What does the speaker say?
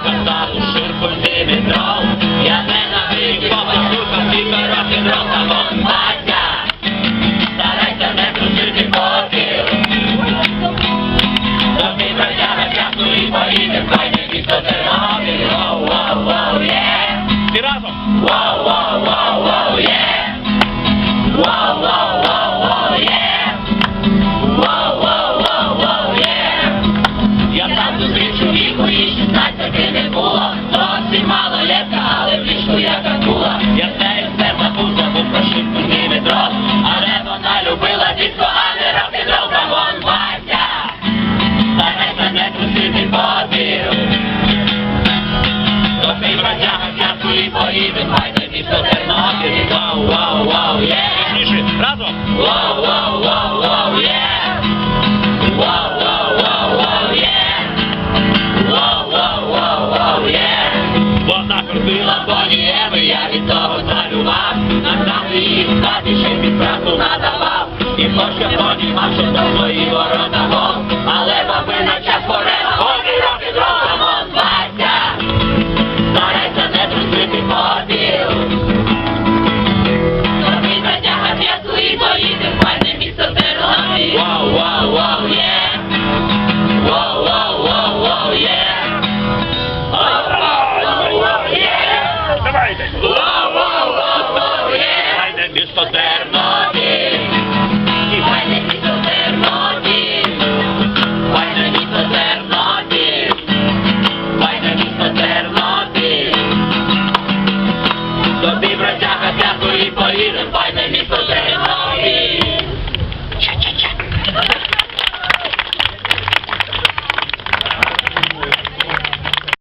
cantar o un cerco de e y a nena ve que шістнадцяти не було, зовсім мало лєта, але в ліжку яка кула. Я все і все забув, забув про шипку метро, але вона любила дітко, а не рок-н-рол, камон, Вася. Старайся не крутити попіл. Тобі протяга я і поїдемо, хай тобі все Тернопіль, вау-вау. Понієми, я від того залював На самі їх стати ще підправку надавав. І хоч понімав, що до свої ворота місто Тернопіль. Файне місто Тернопіль. Файне місто Тернопіль. Файне місто Тернопіль. Тобі бродяга дякую і поїдем, файне